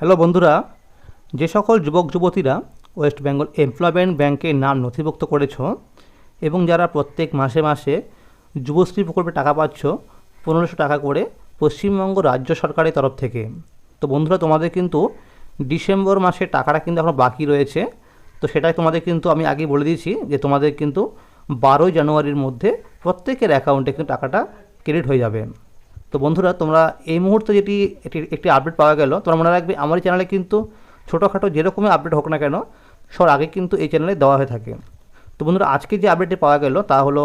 Hello বন্ধুরা, যে সকল যুবক যুবতীরা ওয়েস্ট বেঙ্গল এমপ্লয়মেন্ট ব্যাংকে নাম নথিভুক্ত করেছ এবং যারা প্রত্যেক মাসে মাসে যুবশ্রী প্রকল্পে টাকা পাচ্ছ, পনেরোশো টাকা করে পশ্চিমবঙ্গ রাজ্য সরকারের তরফ থেকে। তো বন্ধুরা, তোমাদের কিন্তু ডিসেম্বর মাসে টাকাটা কিন্তু এখনও বাকি রয়েছে। তো সেটাই তোমাদের কিন্তু আমি আগে বলে দিয়েছি যে তোমাদের কিন্তু বারোই জানুয়ারির মধ্যে প্রত্যেকের অ্যাকাউন্টে কিন্তু টাকাটা ক্রেডিট হয়ে যাবে। তো বন্ধুরা, তোমরা এই মুহূর্তে যেটি এটি একটি আপডেট পাওয়া গেল, তোমরা মনে রাখবে আমার চ্যানেলে কিন্তু ছোটোখাটো যেরকমই আপডেট হোক না কেন, সবার আগে কিন্তু এই চ্যানেলে দেওয়া হয়ে থাকে। তো বন্ধুরা, আজকে যে আপডেটটি পাওয়া গেল তা হলো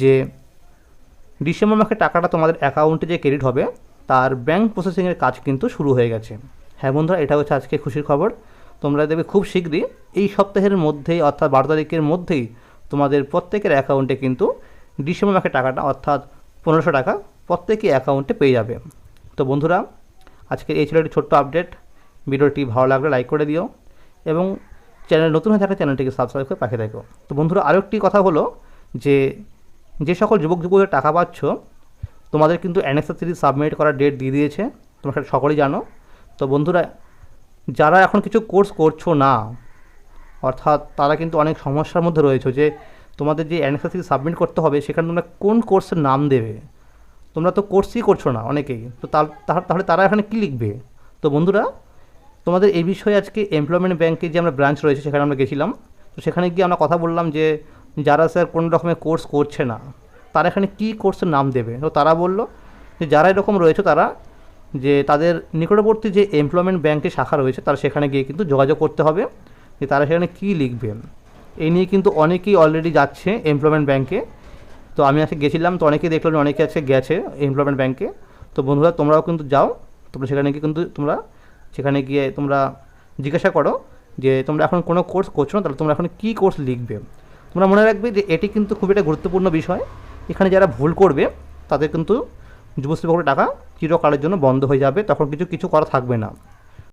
যে ডিসেম্বর মাসে টাকাটা তোমাদের অ্যাকাউন্টে যে ক্রেডিট হবে, তার ব্যাংক প্রসেসিংয়ের কাজ কিন্তু শুরু হয়ে গেছে। হ্যাঁ বন্ধুরা, এটা হচ্ছে আজকে খুশির খবর। তোমরা দেখবে খুব শীঘ্রই এই সপ্তাহের মধ্যেই অর্থাৎ বারো তারিখের মধ্যেই তোমাদের প্রত্যেকের অ্যাকাউন্টে কিন্তু ডিসেম্বর মাসের টাকাটা, অর্থাৎ পনেরোশো টাকা প্রত্যেকেই অ্যাকাউন্টে পেয়ে যাবে। তো বন্ধুরা, আজকে এই ছিল একটি ছোট্ট আপডেট ভিডিওটি ভালো লাগলে লাইক করে দিও এবং চ্যানেল নতুন হয়ে থাকলে চ্যানেলটিকে সাবস্ক্রাইব করে পাঠিয়ে দেখো তো বন্ধুরা, আরও একটি কথা হলো যে যে সকল যুবক যুবকের টাকা পাচ্ছ, তোমাদের কিন্তু অ্যানেক্সাসিরি সাবমিট করার ডেট দিয়ে দিয়েছে। তোমরা সেটা সকলেই জানো। তো বন্ধুরা, যারা এখন কিছু কোর্স করছ না, অর্থাৎ তারা কিন্তু অনেক সমস্যার মধ্যে রয়েছে যে, তোমাদের যে অ্যানেক্সাসিরি সাবমিট করতে হবে, সেখানে তোমরা কোন কোর্সের নাম দেবে? তোমরা তো কোর্সই করছ না অনেকেই। তো তাহলে তারা এখানে কী লিখবে? তো বন্ধুরা, তোমাদের এই বিষয়ে আজকে এমপ্লয়মেন্ট ব্যাংকে যে আমরা ব্রাঞ্চ রয়েছে, সেখানে আমরা গেছিলাম। তো সেখানে গিয়ে আমরা কথা বললাম যে, যারা স্যার কোনো রকমের কোর্স করছে না, তারা এখানে কী কোর্সের নাম দেবে? তো তারা বলল যে, যারা এরকম রয়েছে তারা, যে তাদের নিকটবর্তী যে এমপ্লয়মেন্ট ব্যাংকের শাখা রয়েছে, তারা সেখানে গিয়ে কিন্তু যোগাযোগ করতে হবে। যে তারা সেখানে কী লিখবে? এই নিয়ে কিন্তু অনেকেই অলরেডি যাচ্ছে এমপ্লয়মেন্ট ব্যাংকে তো আমি আজকে গেছিলাম, তো অনেকেই দেখলাম অনেকে আছে গেছে এমপ্লয়মেন্ট ব্যাংকে তো বন্ধুরা, তোমরাও কিন্তু যাও, তোমরা সেখানে গিয়ে কিন্তু তোমরা, সেখানে গিয়ে তোমরা জিজ্ঞাসা করো যে তোমরা এখন কোনো কোর্স করছ না, তাহলে তোমরা এখন কী কোর্স লিখবে? তোমরা মনে রাখবে যে এটি কিন্তু খুব একটা গুরুত্বপূর্ণ বিষয়। এখানে যারা ভুল করবে, তাদের কিন্তু যুবশ্রী প্রকল্পের টাকা চিরকালের জন্য বন্ধ হয়ে যাবে, তখন কিছু কিছু করা থাকবে না।